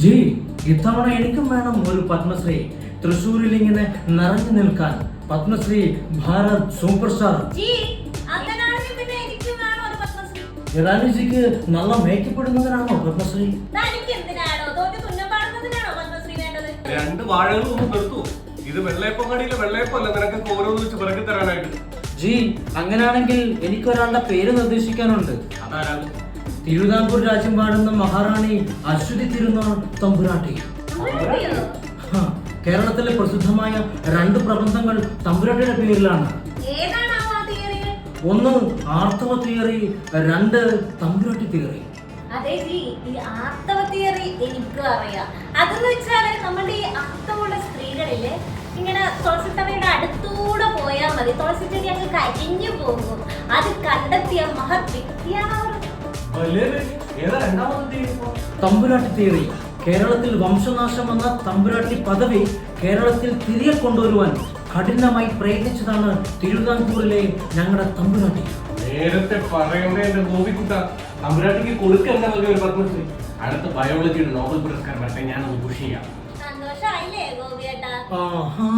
G ഇത്തവണ എനിക്കും വേണം ഒരു പത്മശ്രീ. തൃശ്ശൂരിൽ ഇങ്ങനെ നിറഞ്ഞു നിൽക്കാൻ. Padmashri Bharat super star. G അങ്ങനാണെങ്കിൽ പിന്നെ എനിക്കും വേണം ഒരു പത്മശ്രീ. ഇറാനിജിക്ക് നല്ല മേക്കപ്പ് ഇടുന്നതിനാണോ പത്മശ്രീ രണ്ട് വാഴകളും ഒന്ന് നിർത്തൂ ഇത് വെള്ളയപ്പങ്ങാടിയിലെ വെള്ളയപ്പല്ല നിനക്കൊക്കെ ഓരോന്ന് വെച്ച് പിറക്കി തരാനായിട്ട്. ജി അങ്ങനെയാണെങ്കിൽ എനിക്കൊരാളുടെ പേര് നിർദ്ദേശിക്കാനുണ്ട്. അതാരാണ് തിരുവിതാംകൂർ രാജ്യം പാടുന്ന മഹാറാണി അശ്വതി തിരുനാൾ തമ്പുരാട്ടി. കേരളത്തിലെ പ്രസിദ്ധമായ രണ്ട് പ്രബന്ധങ്ങൾ തമ്പുരാട്ടിയുടെ പേരിലാണ്. ഒന്ന് ആർത്തവ തിയറി രണ്ട് തമ്പുരാട്ടി തിയറി. അതെ ജി ഈ ആർത്തവ തിയറി എനിക്കും അറിയാം. അതെന്ന് വെച്ചാൽ നമ്മുടെ ഈ അർത്ഥമുള്ള സ്ത്രീകളിൽ ഇങ്ങനെ തുളസിത്തറയുടെ അടുത്തൂടെ പോയാൽ മതി. തുളസി ചെടി അങ്ങ് കരിഞ്ഞു പോകും. അത് കണ്ടെത്തിയ മഹത് വ്യക്തിയാണ് തമ്പുരാട്ടി തിയറി കേരളത്തിൽ വംശനാശം വന്ന തമ്പുരാട്ടി പദവി കേരളത്തിൽ തിരികെ കൊണ്ടുവരുവാൻ കഠിനമായി പ്രയത്നിച്ചതാണ് തിരുവിതാംകൂറിലെ ഞങ്ങളുടെ തമ്പുരാട്ടി. നേരത്തെ പറയണ്ടേ എന്റെ ഗോപിക്കുട്ട. തമ്പുരാട്ടിക്ക് കൊടുക്കണ്ട നൽകിയ ഒരു പത്മശ്രീ അടുത്ത ബയോളജിയുടെ നോബൽ പുരസ്കാരം വരട്ടെ ഞാൻ പുഷ് ചെയ്യാം. സന്തോഷായില്ലേ ഗോപിയേട്ടാ? ആഹാ.